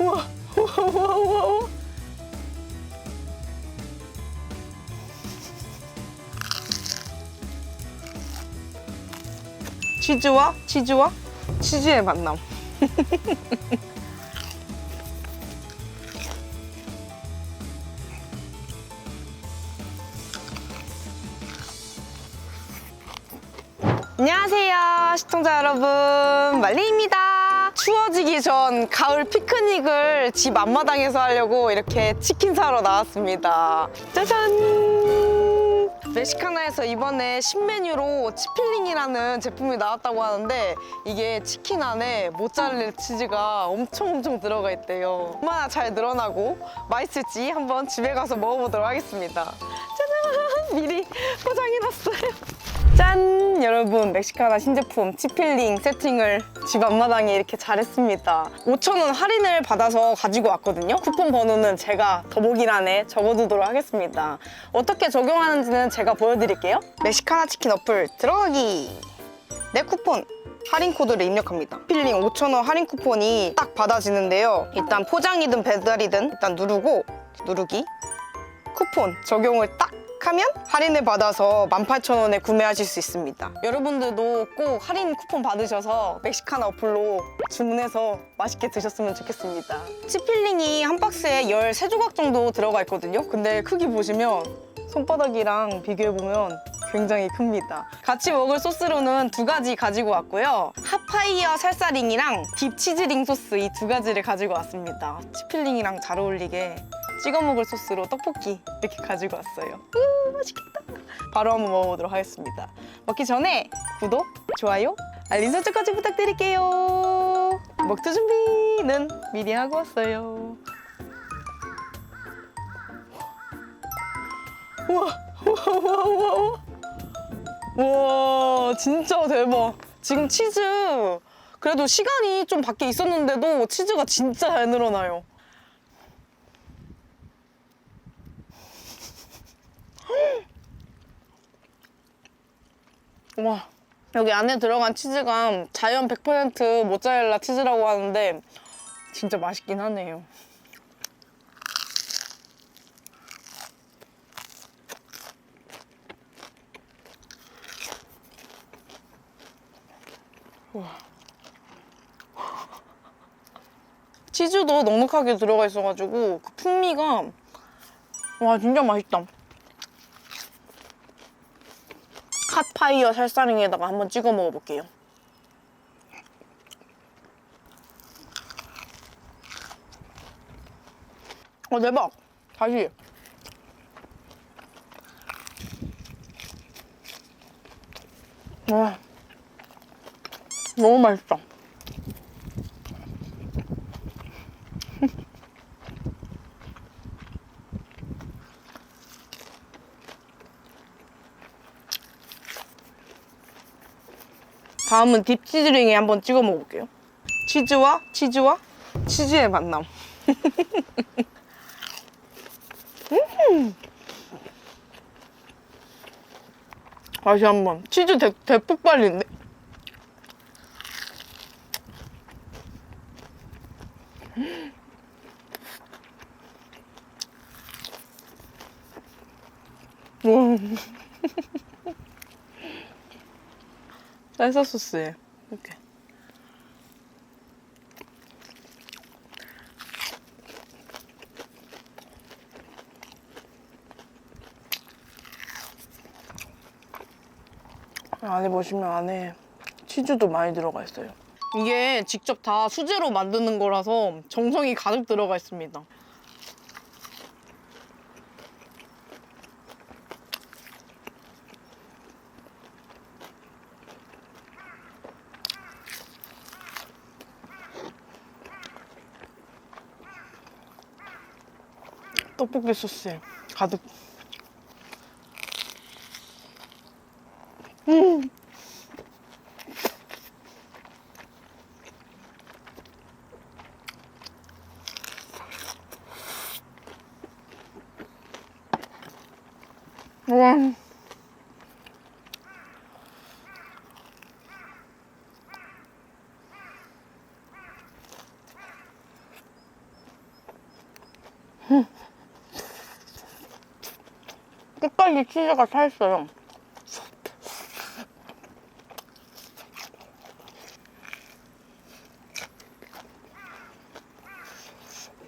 우와, 우와, 우와, 우와, 우와. 치즈와 치즈와 치즈의 만남. 안녕하세요 시청자 여러분 말리입니다 추워지기 전 가을 피크닉을 집 앞마당에서 하려고 이렇게 치킨 사러 나왔습니다. 짜잔! 멕시카나에서 이번에 신메뉴로 치필링이라는 제품이 나왔다고 하는데 이게 치킨 안에 모짜렐라 치즈가 엄청 엄청 들어가 있대요. 얼마나 잘 늘어나고 맛있을지 한번 집에 가서 먹어보도록 하겠습니다. 짜잔! 미리 포장해놨어요 짠! 여러분. 멕시카나 신제품 치필링 세팅을 집 앞마당에 이렇게 잘했습니다. 5,000원 할인을 받아서 가지고 왔거든요. 쿠폰 번호는 제가 더보기란에 적어두도록 하겠습니다. 어떻게 적용하는지는 제가 보여드릴게요. 멕시카나 치킨 어플 들어가기. 내 쿠폰. 할인 코드를 입력합니다. 필링 5,000원 할인 쿠폰이 딱 받아지는데요. 일단 포장이든 배달이든 일단 누르고 누르기. 쿠폰 적용을 딱 하면 할인을 받아서 18,000원에 구매하실 수 있습니다. 여러분들도 꼭 할인 쿠폰 받으셔서 멕시카나 어플로 주문해서 맛있게 드셨으면 좋겠습니다. 치필링이 한 박스에 13조각 정도 들어가 있거든요. 근데 크기 보시면 손바닥이랑 비교해보면 굉장히 큽니다. 같이 먹을 소스로는 두 가지 가지고 왔고요. 핫파이어 살사링이랑 딥치즈링 소스 이 두 가지를 가지고 왔습니다. 치필링이랑 잘 어울리게 찍어 먹을 소스로 떡볶이 이렇게 가지고 왔어요. 우 맛있겠다. 바로 한번 먹어보도록 하겠습니다. 먹기 전에 구독, 좋아요, 알림 설정까지 부탁드릴게요. 먹투 준비는 미리 하고 왔어요. 우와, 우와, 우와, 우와, 우와. 와, 진짜 대박. 지금 치즈, 그래도 시간이 좀 밖에 있었는데도 치즈가 진짜 잘 늘어나요. 와 여기 안에 들어간 치즈가 자연 100% 모짜렐라 치즈라고 하는데 진짜 맛있긴 하네요. 와. 치즈도 넉넉하게 들어가 있어가지고 그 풍미가 와 진짜 맛있다. 핫파이어 살사링에다가 한번 찍어 먹어볼게요. 어 대박! 다시. 와 너무 맛있다. 다음은 딥치즈링에 한번 찍어 먹어볼게요. 치즈와 치즈와 치즈의 만남. 음. 다시 한번 치즈 대, 대폭발인데? 와. 쌀사 소스에 이렇게. 안에 보시면 안에 치즈도 많이 들어가 있어요. 이게 직접 다 수제로 만드는 거라서 정성이 가득 들어가 있습니다. 떡볶이 소스에 가득. 끝까지 치즈가 살있어요.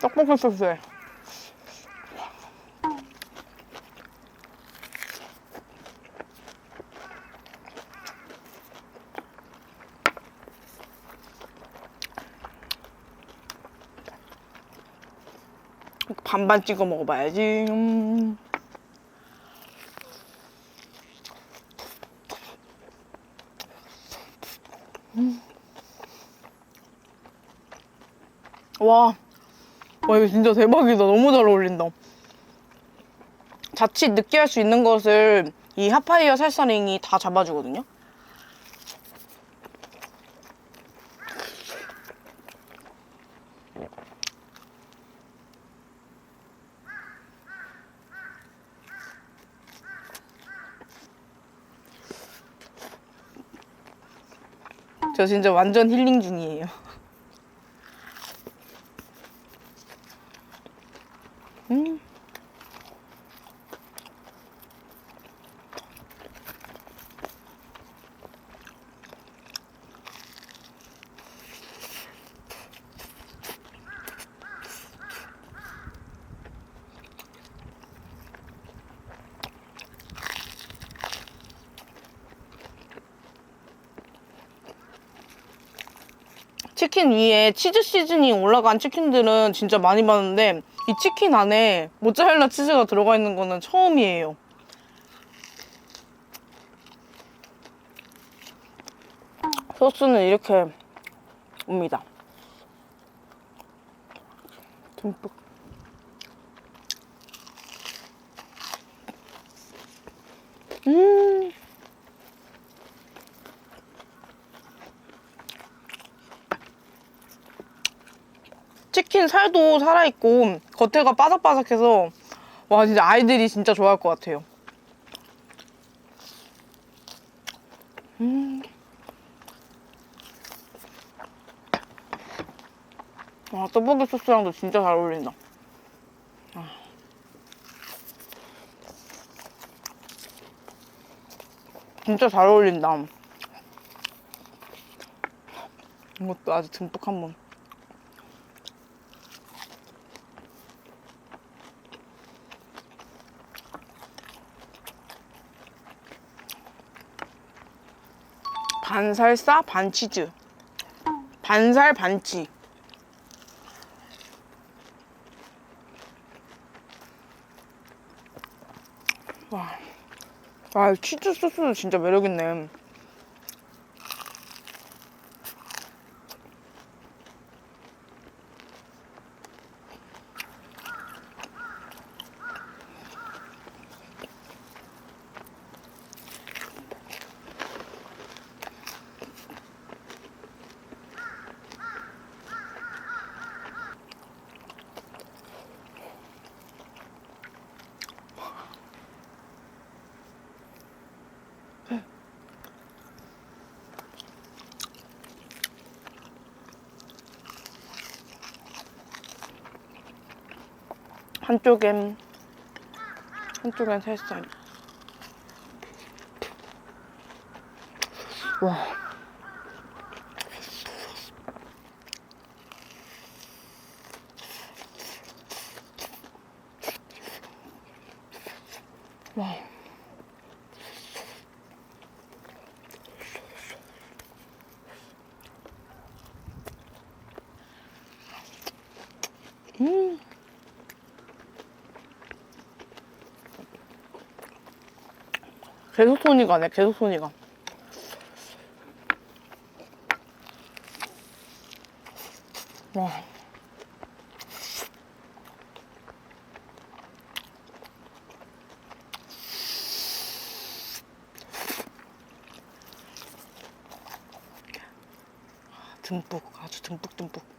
떡볶이 소스에. 반반 찍어 먹어봐야지. 음. 와, 와 이거 진짜 대박이다. 너무 잘 어울린다. 자칫 느끼할 수 있는 것을 이 핫파이어 살사링이 다 잡아주거든요. 저 진짜 완전 힐링 중이에요. 치킨 위에 치즈 시즈닝 올라간 치킨들은 진짜 많이 봤는데 이 치킨 안에 모짜렐라 치즈가 들어가 있는 거는 처음이에요. 소스는 이렇게 옵니다. 듬뿍. 음. 치킨 살도 살아있고 겉에가 바삭바삭해서 와 진짜 아이들이 진짜 좋아할 것 같아요. 음. 와 떡볶이 소스랑도 진짜 잘 어울린다. 아. 진짜 잘 어울린다. 이것도 아주 듬뿍 한번. 반 살사 반 치즈. 반살 반치. 와, 와 치즈 소스도 진짜 매력있네 한쪽엔 한쪽엔 살살 와 와. 음. 계속 손이 가네, 계속 손이 가. 와. 듬뿍, 아주 듬뿍 듬뿍.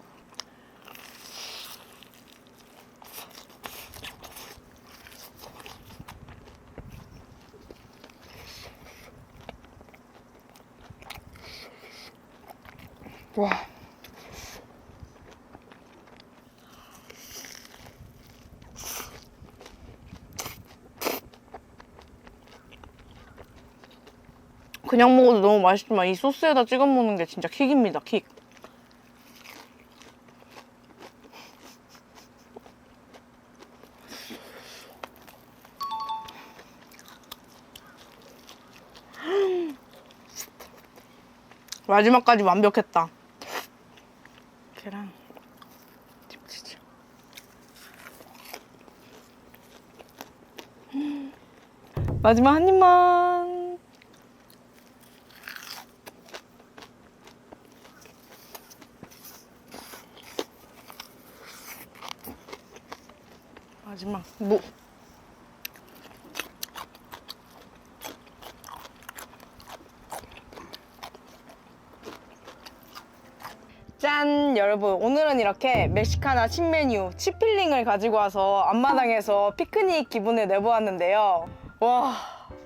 와. 그냥 먹어도 너무 맛있지만 이 소스에다 찍어 먹는 게 진짜 킥입니다, 킥. 마지막까지 완벽했다. 계란, 김치죠. 마지막 한 입만. 마지막 뭐 짠 여러분. 오늘은 이렇게 멕시카나 신메뉴 치필링을 가지고 와서 앞마당에서 피크닉 기분을 내보았는데요. 와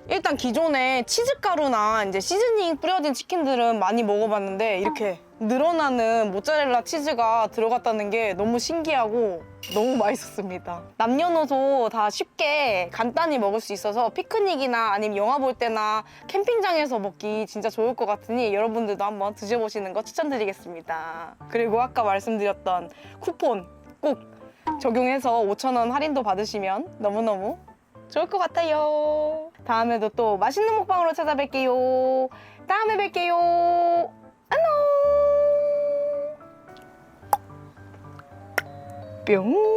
일단 기존에 치즈가루나 이제 시즈닝 뿌려진 치킨들은 많이 먹어봤는데 이렇게 늘어나는 모짜렐라 치즈가 들어갔다는 게 너무 신기하고 너무 맛있었습니다. 남녀노소 다 쉽게 간단히 먹을 수 있어서 피크닉이나 아니면 영화 볼 때나 캠핑장에서 먹기 진짜 좋을 것 같으니 여러분들도 한번 드셔보시는 거 추천드리겠습니다. 그리고 아까 말씀드렸던 쿠폰 꼭 적용해서 5,000원 할인도 받으시면 너무너무 좋을 것 같아요. 다음에도 또 맛있는 먹방으로 찾아뵐게요. 다음에 뵐게요. 别。